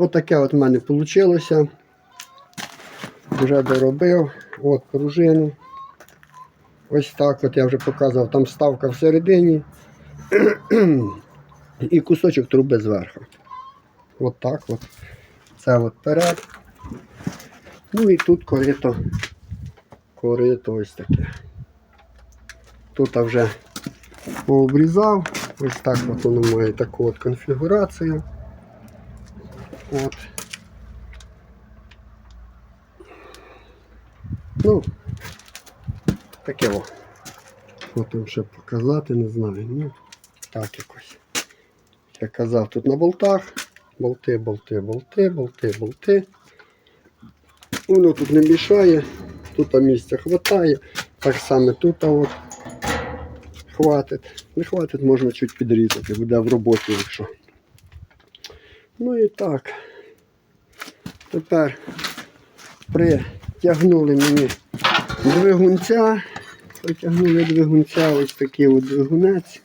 Отаке от в мене вийшло. Вже доробив. От пружину. Ось так от я вже показував, там ставка всередині і кусочок труби зверху. От так от. Це от перед. Ну і тут корито. Корито ось таке. Тут я вже пообрізав. Ось так от воно має таку от конфігурацію. От. Ну, таке о. Потім ще показати, не знаю. Ну, так якось. Я казав тут на болтах. Болти, болти, болти, болти, болти. Воно тут не мішає, тут місця хватає. Так само тут от хватить. Не хватить, можна чуть підрізати, буде в роботі, якщо. Ну і так. Тепер притягнули мені двигунця. Притягнули двигунця, ось такий от двигунець.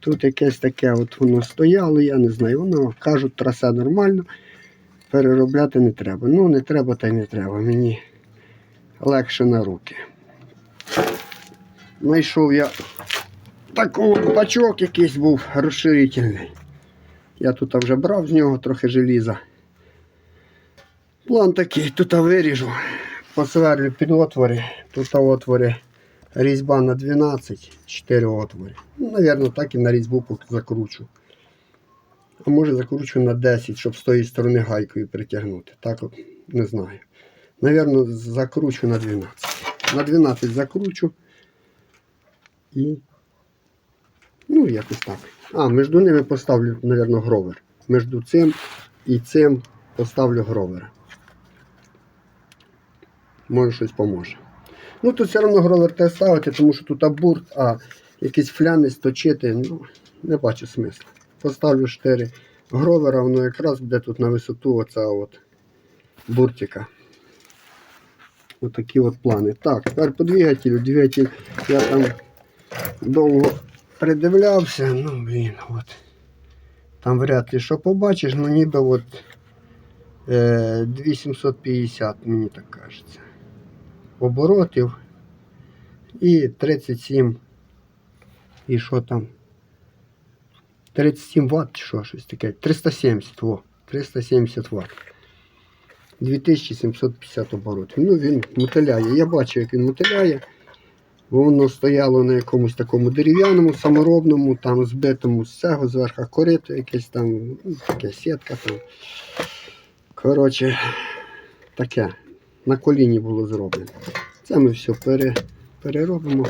Тут якесь таке от воно стояло, я не знаю, воно кажуть, трасе нормально, переробляти не треба. Ну, не треба та й не треба. Мені легше на руки. Знайшов я такий бачок якийсь був розширительний. Я тут вже брав з нього трохи желіза. План такий, тут виріжу, посверлю під отвори, тут отвори різьба на 12, 4 отвори. Ну, Навірно, так і на різьбу закручу. А може закручу на 10, щоб з тої сторони гайкою притягнути. Так от не знаю. Навірно, закручу на 12. На 12 закручу і. Ну, якось так. А, між ними поставлю, навірно, гровер. Між цим і цим поставлю гровер. Може щось поможе. Ну тут все одно гровер те ставити, тому що тут абурт, а якісь фляни сточити, ну, не бачу смисла. Поставлю 4 гровера, воно якраз буде тут на висоту оця от буртика. Отакі от плани. Так, тепер по двигателю. Двигатель я там довго придивлявся, ну блін, от. Там вряд ли що побачиш, ну ніби от е, 2750, мені так кажеться. Оборотів і 37 і що там? 37 Вт що щось таке? 370, во, 370 Вт. 2750 оборотів. Ну він мотиляє. Я бачу, як він мотиляє. Воно стояло на якомусь такому дерев'яному, саморобному, там збитому з цього, зверху корито, якесь там, ну, таке сітка там. Коротше, таке. На коліні було зроблено. Це ми все пере, переробимо.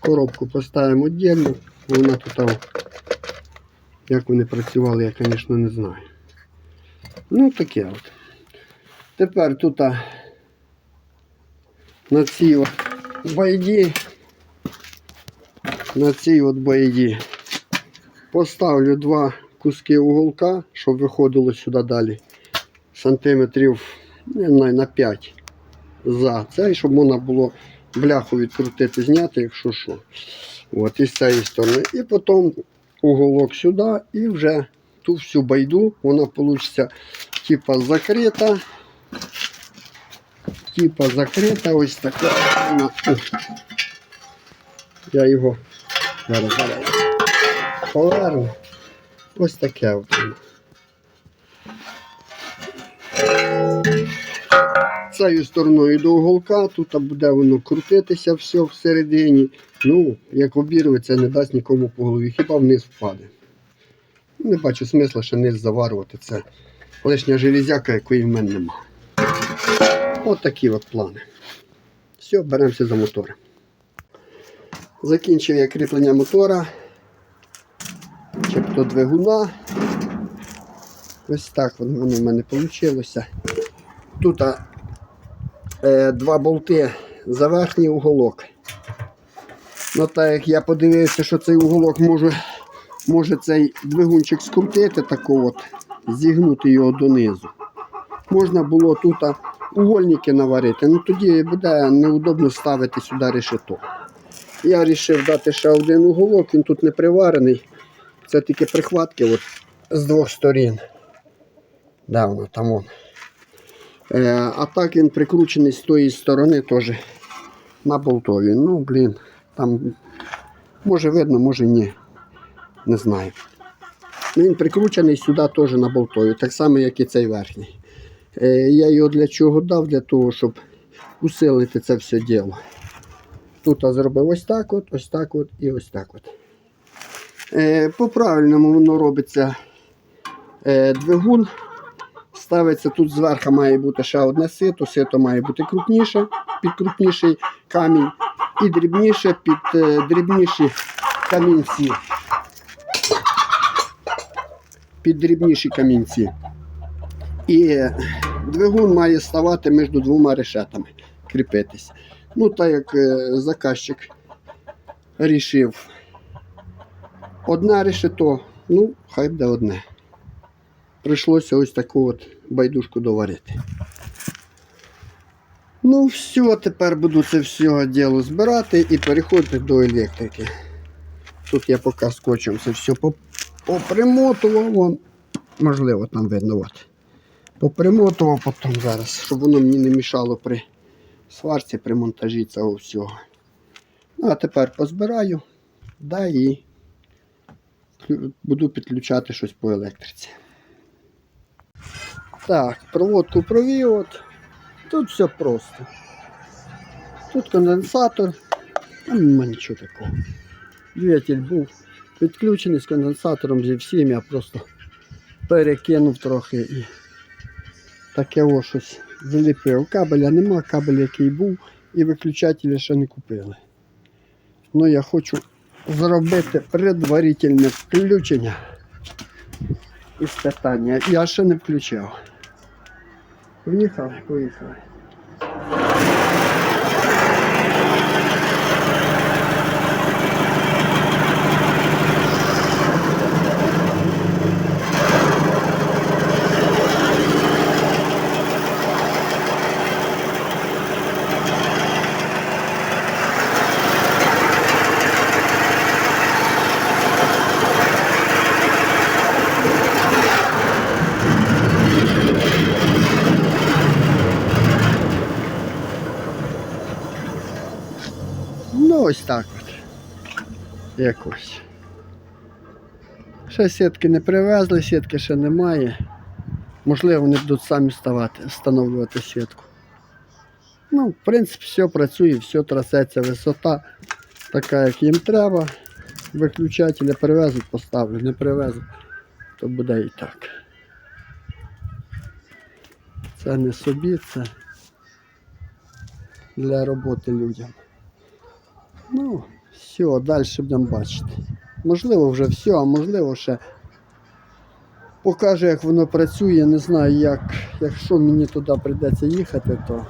Коробку поставимо віддільно. Вона тут, там, як вони працювали, я, звісно, не знаю. Ну, таке от. Тепер тут на цій байді, на цій от байді поставлю два куски уголка, щоб виходило сюди далі сантиметрів знаю, на 5 за цей, щоб можна було бляху відкрутити, зняти, якщо що. От, і з цієї сторони. І потім уголок сюди і вже ту всю байду, вона вийде типа закрита. Типа закрита, ось така. Я його зараз, зараз поверну. Ось таке. Цією стороною до уголка, тут буде воно крутитися все всередині. Ну, як обірветься, не дасть нікому по голові, хіба вниз впаде. Не бачу смисла ще низ заварювати. Це лишня железяка, якої в мене нема. От такі от плани. Все, беремося за мотор. Закінчив я кріплення мотора. Тобто двигуна. Ось так воно в мене вийшло. Тут е, два болти за верхній уголок. Ну так як я подивився, що цей уголок може, може цей двигунчик скрутити, тако от, зігнути його донизу. Можна було тут угольники наварити, ну тоді буде неудобно ставити сюди решето. Я вирішив дати ще один уголок, він тут не приварений. Це тільки прихватки от, з двох сторін. Воно там вон. Е, а так він прикручений з тої сторони теж на болтові. Ну, блін, там може видно, може ні. Не знаю. Він прикручений сюди теж на болтові, так само, як і цей верхній. Е, я його для чого дав? Для того, щоб усилити це все діло. Тут зробив ось так от, ось так от і ось так от. Е, по-правильному воно робиться е, двигун. Ставиться тут зверху має бути ще одне сито. Сито має бути крупніше, під крупніший камінь і дрібніше під е, дрібніші камінці. Під дрібніші камінці. І двигун має ставати між двома решетами, кріпитись. Ну, так як е, заказчик рішив одне решето, ну, хай буде одне. Прийшлося ось таку от байдужку доварити. Ну, все, тепер буду це все діло збирати і переходити до електрики. Тут я поки скотчем це все поп- попримотував. Вон, можливо, там видно. От. Попримотував потім зараз, щоб воно мені не мішало при сварці, при монтажі цього всього. Ну, а тепер позбираю, да і буду підключати щось по електриці. Так, проводку провів. От. Тут все просто. Тут конденсатор. Там нема нічого такого. Двигатель був підключений з конденсатором зі всім, я просто перекинув трохи і таке ось щось заліпив. Кабеля нема, кабель який був, і виключателі ще не купили. Ну я хочу зробити предварительне включення і питання. Я ще не включав. Поїхали, поїхали. Ну, ось так от. Якось. Ще сітки не привезли, сітки ще немає. Можливо, вони будуть самі ставати, встановлювати сітку. Ну, в принципі, все працює, все трасеться, висота така, як їм треба. Виключателя привезуть, поставлю, не привезуть, то буде і так. Це не собі, це для роботи людям. Ну, все, далі будемо бачити. Можливо, вже все, а можливо, ще покаже, як воно працює. Не знаю, як, якщо мені туди прийдеться їхати, то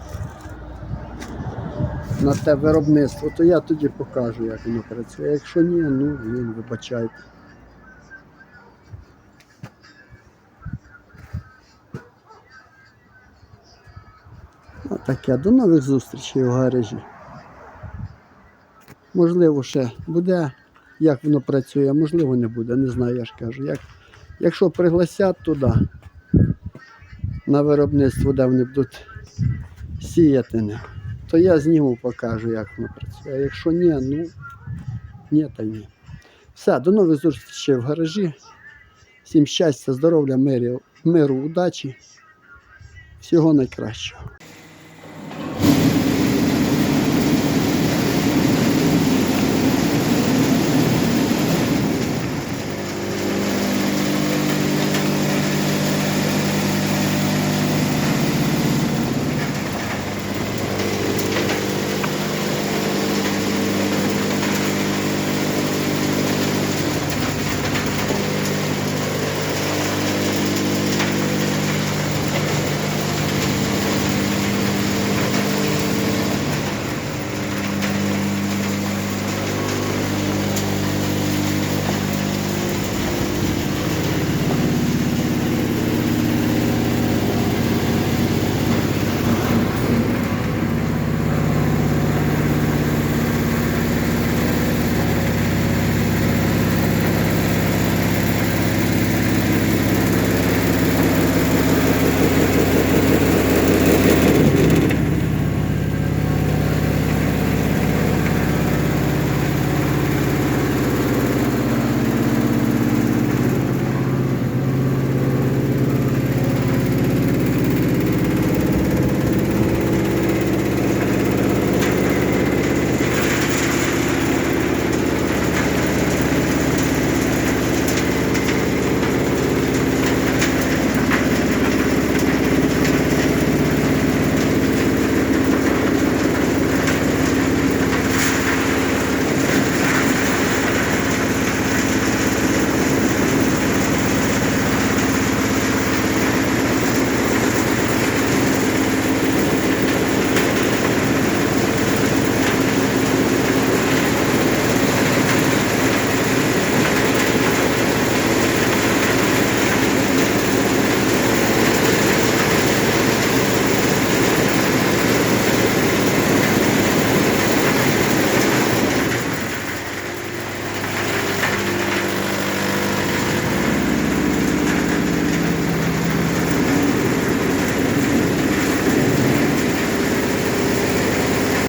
на те виробництво, то я тоді покажу, як воно працює. Якщо ні, ну блін, вибачайте. Отаке. До нових зустрічей в гаражі. Можливо, ще буде, як воно працює, можливо не буде, не знаю, я ж кажу. Як, якщо пригласять туди, на виробництво, де вони будуть сіяти, то я зніму, покажу, як воно працює. А якщо ні, ну ні, та ні. Все, до нових зустрічей в гаражі. Всім щастя, здоров'я, миру, удачі. Всього найкращого.